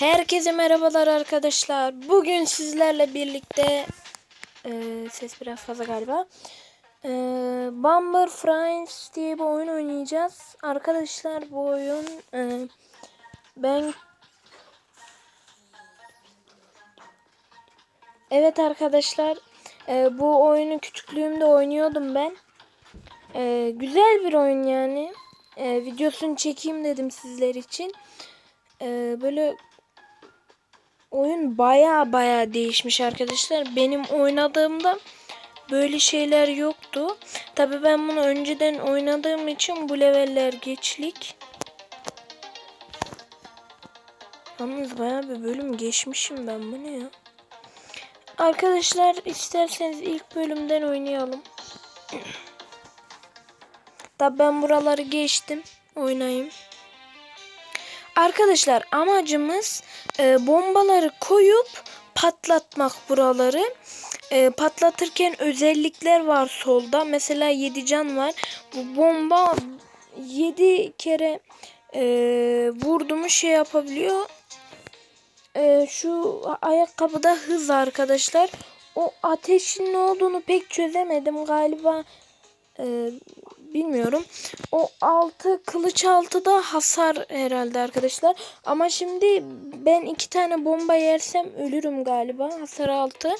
Herkese merhabalar arkadaşlar. Bugün sizlerle birlikte e, ses biraz fazla galiba. E, Bumper Friends diye bir oyun oynayacağız. Arkadaşlar bu oyun e, ben Evet arkadaşlar e, bu oyunu küçüklüğümde oynuyordum ben. E, güzel bir oyun yani. E, videosunu çekeyim dedim sizler için. E, böyle oyun baya baya değişmiş arkadaşlar. Benim oynadığımda böyle şeyler yoktu. Tabi ben bunu önceden oynadığım için bu leveller geçlik. Yalnız baya bir bölüm geçmişim ben bu ne ya? Arkadaşlar isterseniz ilk bölümden oynayalım. Tabi ben buraları geçtim. Oynayayım. Arkadaşlar amacımız e, bombaları koyup patlatmak buraları. E, patlatırken özellikler var solda. Mesela 7 can var. Bu bomba 7 kere e, vurdu şey yapabiliyor. E, şu ayakkabıda hız arkadaşlar. O ateşin ne olduğunu pek çözemedim galiba. E, bilmiyorum. O altı kılıç altı da hasar herhalde arkadaşlar. Ama şimdi ben iki tane bomba yersem ölürüm galiba. Hasar altı.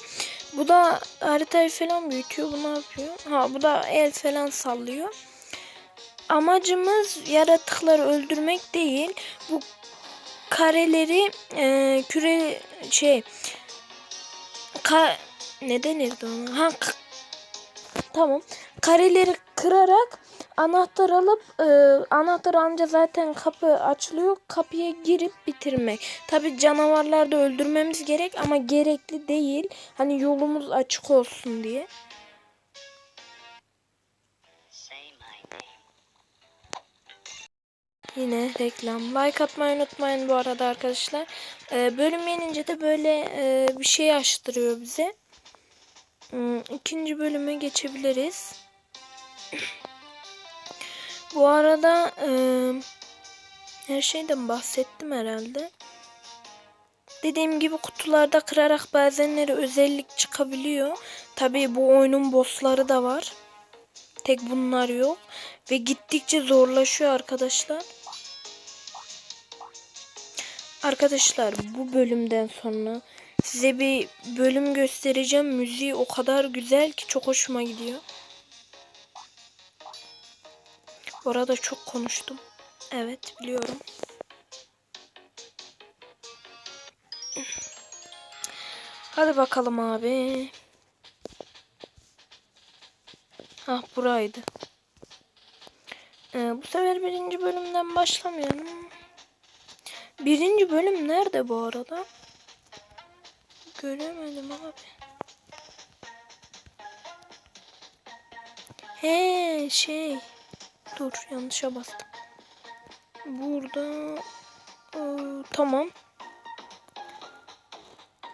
Bu da haritayı falan büyütüyor. Bu ne yapıyor? Ha bu da el falan sallıyor. Amacımız yaratıkları öldürmek değil. Bu kareleri e, küre şey ka ne denirdi ona? Ha Tamam. Kareleri kırarak anahtar alıp e, anahtar anca zaten kapı açılıyor. Kapıya girip bitirmek. Tabi canavarlar da öldürmemiz gerek ama gerekli değil. Hani yolumuz açık olsun diye. Yine reklam. Like atmayı unutmayın bu arada arkadaşlar. Ee, bölüm yenince de böyle e, bir şey açtırıyor bize. Hmm, ikinci bölüme geçebiliriz. Bu arada e, her şeyden bahsettim herhalde. Dediğim gibi kutularda kırarak bazenleri özellik çıkabiliyor. Tabii bu oyunun bossları da var. Tek bunlar yok. Ve gittikçe zorlaşıyor arkadaşlar. Arkadaşlar bu bölümden sonra size bir bölüm göstereceğim. Müziği o kadar güzel ki çok hoşuma gidiyor. Orada çok konuştum. Evet biliyorum. Hadi bakalım abi. Ah buraydı. Ee, bu sefer birinci bölümden başlamayalım. Birinci bölüm nerede bu arada? Göremedim abi. He şey. Dur yanlışa bastım. Burada ee, tamam.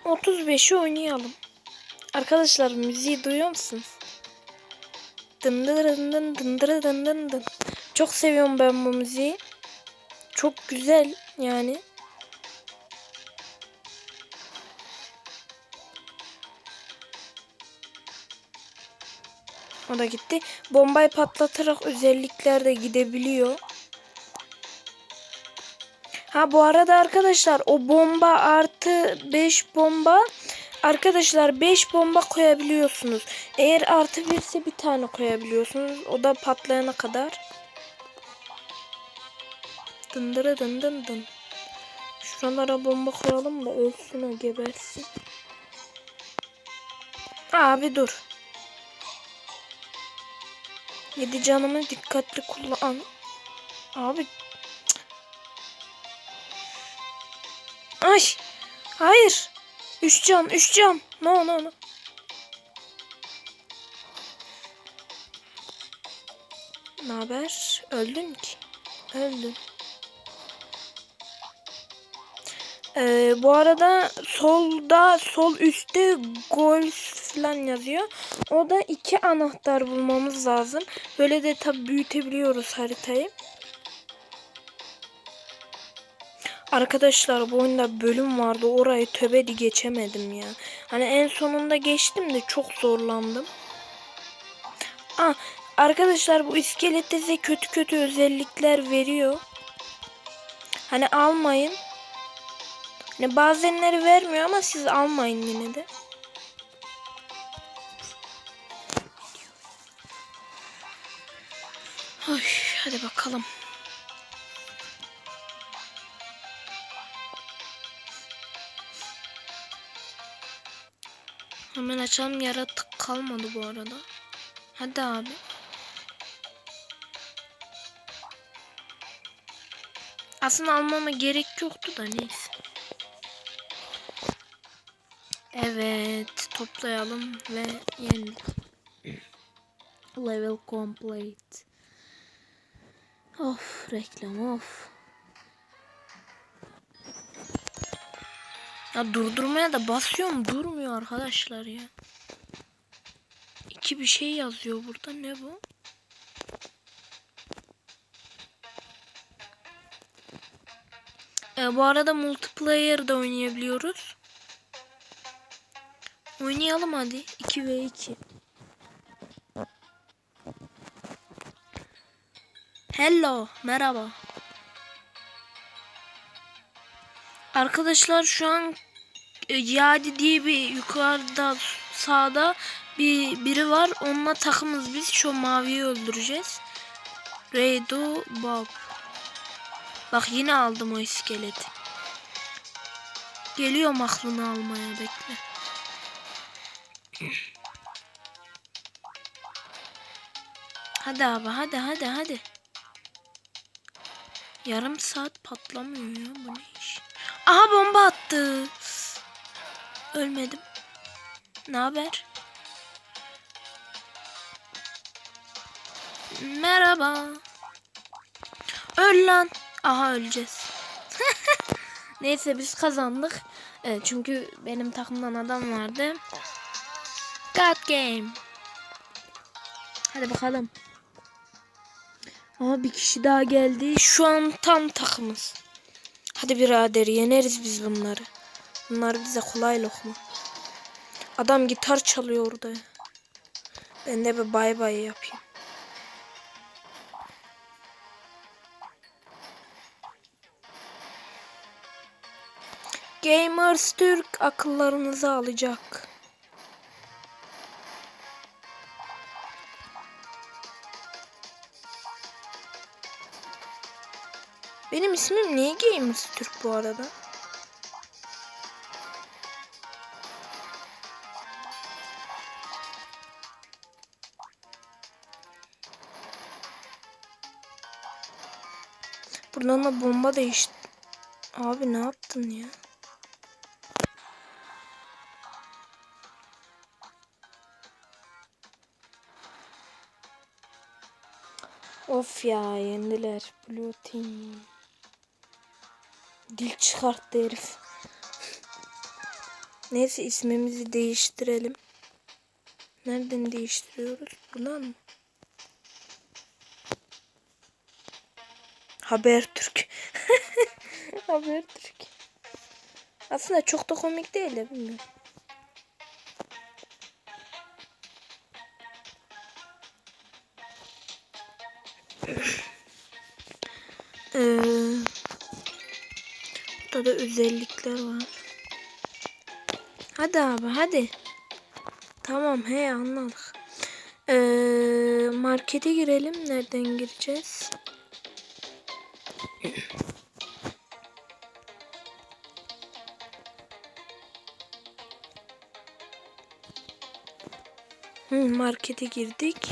35'i oynayalım. Arkadaşlar müziği duyuyor musunuz? Dındırın dın dındırı dın dın dın. Çok seviyorum ben bu müziği. Çok güzel yani. O da gitti. Bombayı patlatarak özellikler de gidebiliyor. Ha bu arada arkadaşlar o bomba artı 5 bomba arkadaşlar 5 bomba koyabiliyorsunuz. Eğer artı 1 ise bir tane koyabiliyorsunuz. O da patlayana kadar. Dındıra dın dın dın. Şuralara bomba koyalım da ölsün o gebersin. Abi dur. Yedi canımı dikkatli kullan. Abi. Ay. Hayır. Üç can. Üç can. No no no. Ne haber? Öldün ki. Öldün. Ee, bu arada solda sol üstte golf falan yazıyor. O da iki anahtar bulmamız lazım. Böyle de tabi büyütebiliyoruz haritayı. Arkadaşlar bu oyunda bölüm vardı. Orayı töbedi geçemedim ya. Hani en sonunda geçtim de çok zorlandım. Ah, arkadaşlar bu iskelette size kötü kötü özellikler veriyor. Hani almayın. Hani bazenleri vermiyor ama siz almayın yine de. Oy, hadi bakalım. Hemen açalım yaratık kalmadı bu arada. Hadi abi. Aslında almama gerek yoktu da neyse. Evet toplayalım ve yendik. Level complete. Of reklam of. Ya durdurmaya da basıyorum durmuyor arkadaşlar ya. İki bir şey yazıyor burada ne bu? E, bu arada multiplayer da oynayabiliyoruz. Oynayalım hadi. 2 ve 2. Hello, merhaba. Arkadaşlar şu an e, Yadi diye bir yukarıda sağda bir biri var. Onunla takımız biz. Şu maviyi öldüreceğiz. Reydo Bob. Bak yine aldım o iskeleti. Geliyorum aklını almaya bekle. Hadi abi hadi hadi hadi. Yarım saat patlamıyor ya bu ne iş? Aha bomba attı. Ölmedim. Ne haber? Merhaba. Öl lan. Aha öleceğiz. Neyse biz kazandık. Evet, çünkü benim takımdan adam vardı. God game. Hadi bakalım. Aa bir kişi daha geldi. Şu an tam takımız. Hadi birader yeneriz biz bunları. Bunlar bize kolay lokma. Adam gitar çalıyor orada. Ben de bir bay bay yapayım. Gamers Türk akıllarınızı alacak. Benim ismim niye Gamers Türk bu arada? Buradan da bomba değişti. Abi ne yaptın ya? Of ya yendiler. Blue team. Dil çıkarttı herif. Neyse ismimizi değiştirelim. Nereden değiştiriyoruz? Buna mı? Habertürk. Habertürk. Aslında çok da komik değil de bilmiyorum. Burada da özellikler var. Hadi abi hadi. Tamam he anladık. Ee, markete girelim. Nereden gireceğiz? Hı, markete girdik.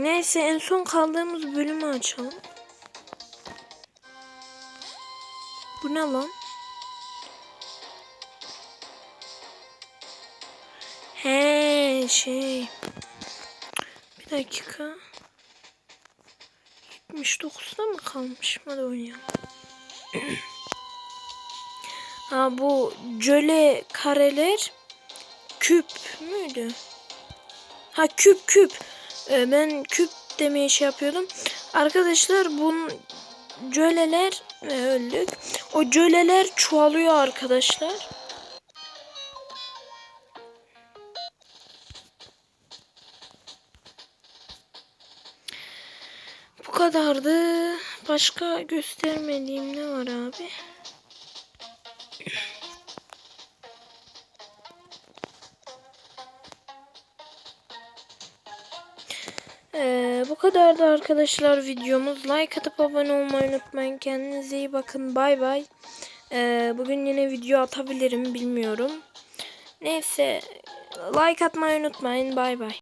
Neyse en son kaldığımız bölümü açalım. Bu ne lan? He şey. Bir dakika. 79'da mı kalmış? Hadi oynayalım. ha bu jöle kareler küp müydü? Ha küp küp. Ee, ben küp demeye şey yapıyordum. Arkadaşlar bunun jöleler ve öldük. O jöleler çoğalıyor arkadaşlar. Bu kadardı. Başka göstermediğim ne var abi? Ee, bu kadardı arkadaşlar videomuz. Like atıp abone olmayı unutmayın. Kendinize iyi bakın. Bay bay. Ee, bugün yine video atabilirim bilmiyorum. Neyse like atmayı unutmayın. Bay bay.